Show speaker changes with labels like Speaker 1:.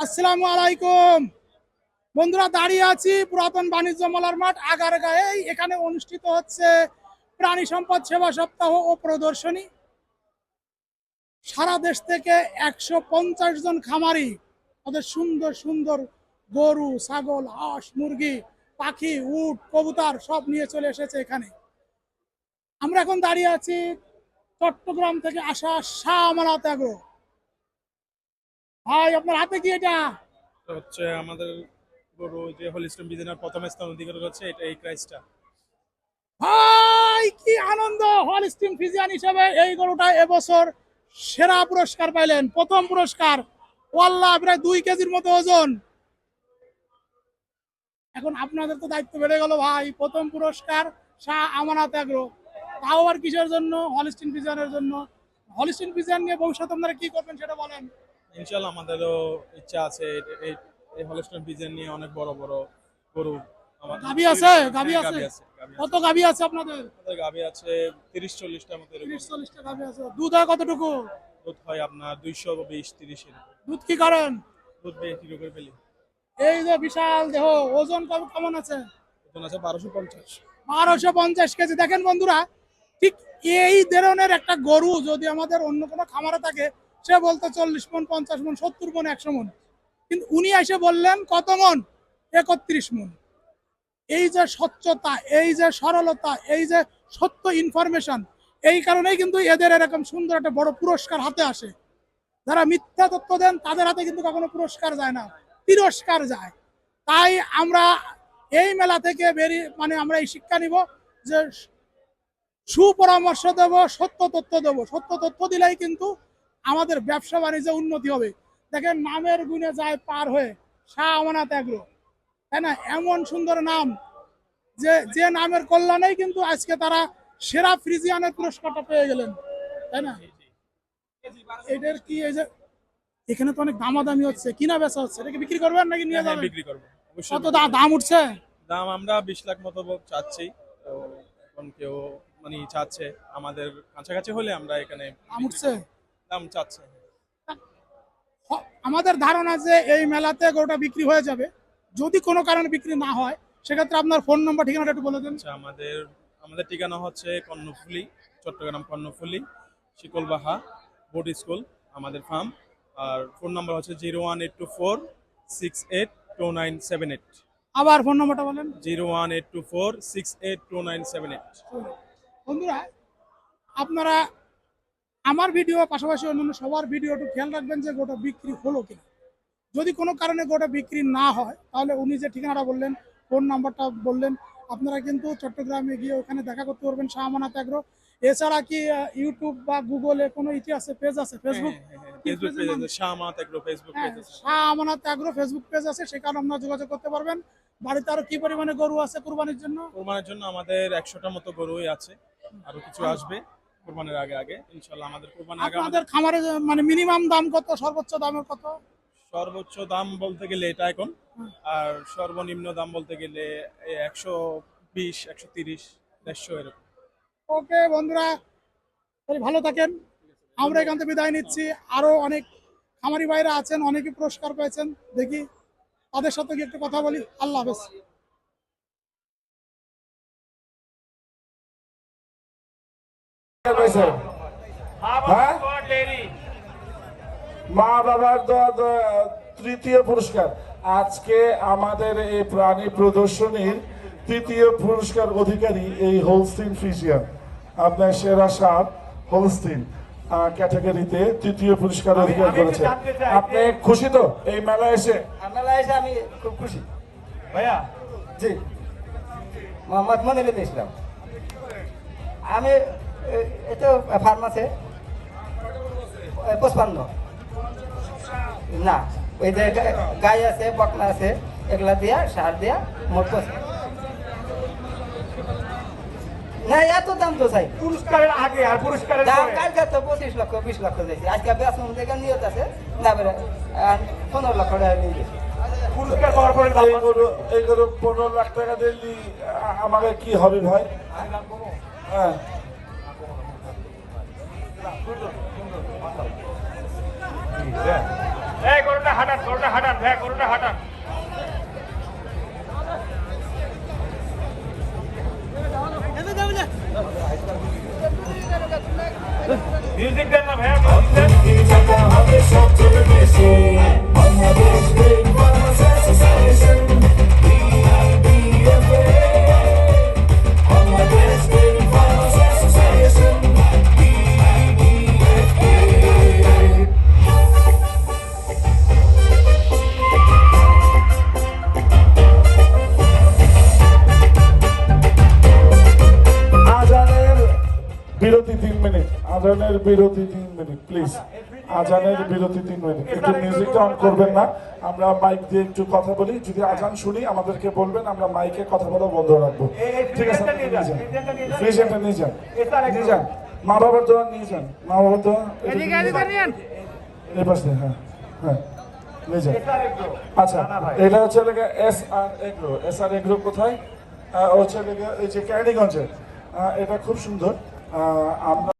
Speaker 1: আসসালামু আলাইকুম। বন্ধুরা, দাঁড়িয়ে আছি পুরাতন বাণিজ্য মেলার মাঠ, আগারগাঁয়ে। এখানে অনুষ্ঠিত হচ্ছে প্রাণী সম্পদ সেবা সপ্তাহ ও প্রদর্শনী। সারা দেশ থেকে একশো পঞ্চাশ জন খামারি, তাদের সুন্দর সুন্দর গরু, ছাগল, হাঁস, মুরগি, পাখি, উট, কবুতর সব নিয়ে চলে এসেছে এখানে। আমরা এখন দাঁড়িয়ে আছি চট্টগ্রাম থেকে আসা শাহ আমানত ভাই আপনার হাতে কি এটা?
Speaker 2: হচ্ছে আমাদের গরু যে হলিস্টন বিজনেস প্রথম স্থান অধিকার করছে এটা এই প্রাইসটা
Speaker 1: ভাই কি আনন্দ! হল স্টিম ফিজিয়ান হিসেবে এই গরুটা এবছর সেরা পুরস্কার পাইলেন। প্রথম পুরস্কার। ওয়াল্লাহ প্রায় দুই কেজির মতো ওজন। এখন আপনাদের তো দায়িত্ব বেড়ে গেল ভাই। প্রথম পুরস্কার শাহ আমানত এগ্রো। তাও আর কিসের জন্য? হলিস্টিন ফিজিয়ানের জন্য। হলিস্টিন ফিজিয়ান নিয়ে ভবিষ্যতে আপনারা কি করবেন সেটা বলেন।
Speaker 2: ইনশাল্লাহ আমাদেরও ইচ্ছা আছে এই- হলিস্টন নিয়ে অনেক বড় বড় গরু আমাদের-
Speaker 1: গাভী আছে?
Speaker 2: হ্যাঁ,
Speaker 1: আছে?
Speaker 2: গাভী আছে।
Speaker 1: কত
Speaker 2: আছে।
Speaker 1: আছে আপনাদের?
Speaker 2: আমাদের গাভী আছে তিরিশ চল্লিশটার মতো
Speaker 1: তিরিশ চল্লিশটা গাভী আছে। দুধ হয় কতটুকু?
Speaker 2: দুধ হয় আপনার দুইশো বিশ তিরিশ
Speaker 1: দুধ কি করেন?
Speaker 2: দুধ বেশি করে ফেলি।
Speaker 1: এই যে বিশাল দেহ ওজন কম- কেমন আছে?
Speaker 2: ওজন আছে বারোশো পঞ্চাশ।
Speaker 1: বারোশো পঞ্চাশ কেজি। দেখেন বন্ধুরা ঠিক এই ধরনের একটা গরু যদি আমাদের অন্য কোনো খামারে থাকে সে বলতো চল্লিশ মন, পঞ্চাশ মন, সত্তর মন, একশো মন। কিন্তু উনি এসে বললেন, কত মন? একত্রিশ মন। এই যে স্বচ্ছতা, এই যে সরলতা, এই যে সত্য ইনফরমেশন এই কারণেই কিন্তু এদের এরকম সুন্দর একটা বড় পুরস্কার হাতে আসে। যারা মিথ্যা তথ্য দেন, তাদের হাতে কিন্তু কখনো পুরস্কার যায় না, তিরস্কার যায়। তাই আমরা এই মেলা থেকে বেরিয়ে মানে আমরা এই শিক্ষা নিব যে সুপরামর্শ দেব, সত্য তথ্য দেব। সত্য তথ্য দিলেই কিন্তু আমাদের ব্যবসা বাণিজ্যে উন্নতি হবে। দেখেন নামের গুণে যায় পার হয়ে শাহ আমানত এগ্রো। তাই না? এমন সুন্দর নাম যে যে নামের কল্যাণেই কিন্তু আজকে তারা সেরা ফ্রিজিয়ানের পুরস্কারটা পেয়ে গেলেন। তাই না? এদের কি এই যে এখানে তো অনেক দামাদামি হচ্ছে কিনা বেচা হচ্ছে এটাকে বিক্রি করবেন নাকি নিয়ে
Speaker 2: হ্যাঁ,
Speaker 1: যাবেন?
Speaker 2: বিক্রি করব
Speaker 1: কত দাম উঠছে?
Speaker 2: দাম আমরা বিশ লাখ মতো চাচ্ছি। তো এখন কেউ মানে চাচ্ছে আমাদের কাছাকাছি হলে আমরা এখানে
Speaker 1: দাম উঠছে?
Speaker 2: দাম চাচ্ছে।
Speaker 1: আমাদের ধারণা যে এই মেলাতে গরুটা বিক্রি হয়ে যাবে যদি কোনো কারণে বিক্রি না হয় সেক্ষেত্রে আপনার ফোন নম্বর ঠিকানাটা একটু বলে দেন।
Speaker 2: আচ্ছা আমাদের আমাদের ঠিকানা হচ্ছে কর্ণফুলি চট্টগ্রাম কর্ণফুলি শিকলবাহা বোর্ড স্কুল আমাদের ফার্ম আর ফোন নাম্বার হচ্ছে zero one eight two four six eight two nine seven eight.
Speaker 1: আবার ফোন নম্বরটা বলেন।
Speaker 2: Zero one eight two four six eight two nine seven eight.
Speaker 1: বন্ধুরা আপনারা আমার ভিডিও পাশাপাশি অন্যান্য সবার ভিডিও একটু খেয়াল রাখবেন যে গোটা বিক্রি হলো কিনা। যদি কোনো কারণে গোটা বিক্রি না হয় তাহলে উনি যে ঠিকানাটা বললেন ফোন নাম্বারটা বললেন আপনারা কিন্তু চট্টগ্রামে গিয়ে ওখানে দেখা করতে পারবেন শাহমানাত এগ্রো এছাড়া কি ইউটিউব বা গুগলে কোনো ইতি আছে? পেজ আছে ফেসবুক
Speaker 2: ফেসবুক পেজ আছে ফেসবুক
Speaker 1: হ্যাঁ
Speaker 2: পেজ আছে।
Speaker 1: শাহ আমানত এগ্রো ফেসবুক পেজ আছে সেখানে আপনারা যোগাযোগ করতে পারবেন। বাড়িতে আরও কি পরিমাণে গরু আছে কুরবানির জন্য?
Speaker 2: কোরবানের জন্য আমাদের একশোটা মতো গরুই আছে আরও কিছু আসবে। কোরবানের আগে আগে। ইনশাল্লাহ আমাদের কোরবানের আগে আমাদের
Speaker 1: খামারে মানে মিনিমাম দাম কত? সর্বোচ্চ দামের কত?
Speaker 2: সর্বোচ্চ দাম বলতে গেলে এটা এখন। আর সর্বনিম্ন দাম বলতে গেলে একশো বিশ একশো তিরিশ দেড়শো এরকম।
Speaker 1: ওকে বন্ধুরা ভালো থাকেন। আমরা এখান থেকে বিদায় নিচ্ছি। আরও অনেক খামারি ভাইরা আছেন অনেকে পুরস্কার পেয়েছেন। দেখি তাদের সাথে একটু কথা বলি। আল্লাহ হাফেজ।
Speaker 3: হয়েছে হ্যাঁ? মা বাবার তৃতীয় পুরস্কার। আজকে আমাদের এই প্রাণী প্রদর্শনীর তৃতীয় পুরস্কার অধিকারী এই হোলস্টিন ফিজিয়ান আপনার সেরা সাপ হোলস্টিন ক্যাটাগরিতে তৃতীয় পুরস্কার অধিকার করেছে। আপনি খুশি তো? এই মেলায় এসে?
Speaker 4: মেলা এসে আমি খুব খুশি।
Speaker 5: ভাইয়া?
Speaker 4: জি। মোহাম্মদ মনিরুল ইসলাম। আমি এ- এটা ফার্মাসে পঁচপান্ন। না ওই যে গাই আছে বকনা আছে এগুলা দিয়া সার দিয়া মোট না এত দাম তো চাই।
Speaker 5: পুরস্কারের আগে আর পুরস্কারের
Speaker 4: দাম কালকে তো পঁচিশ লক্ষ বিশ লক্ষ দিয়েছি আজকে বেতন থেকে নিয়ত আছে না বেড়ে পনেরো লক্ষ টাকা নিয়ে গেছি
Speaker 5: পুরস্কার পাওয়ার পরে
Speaker 3: এই গরু এই গরু পনেরো লাখ টাকা দিলি আমাকে কি হবে ভাই? হ্যাঁ।
Speaker 5: বাড়ছে। গরুটা হাঁটান গরুটা হাঁটান হ্যাঁ গরুটা হাঁটান
Speaker 3: বিরতি তিন মিনিট। আজানের বিরতি তিন মিনিট প্লিজ আজানের বিরতি তিন মিনিট। একটু মিউজিকটা অন করবেন না। আমরা মাইক দিয়ে একটু কথা বলি। যদি আজান শুনি আমাদেরকে বলবেন আমরা মাইকে কথা বলা বন্ধ রাখব। ঠিক আছে নিয়ে যান নিয়ে যান। নিয়ে যান। মা বাবার দোয়া নিয়ে যান। মা বাবার দোয়া এই পাশে হ্যাঁ হ্যাঁ নিয়ে যান। আচ্ছা এটা হচ্ছে S R agro S R agro কোথায়? হচ্ছে এই যে ক্যারিগঞ্জে এটা খুব সুন্দর। আমরা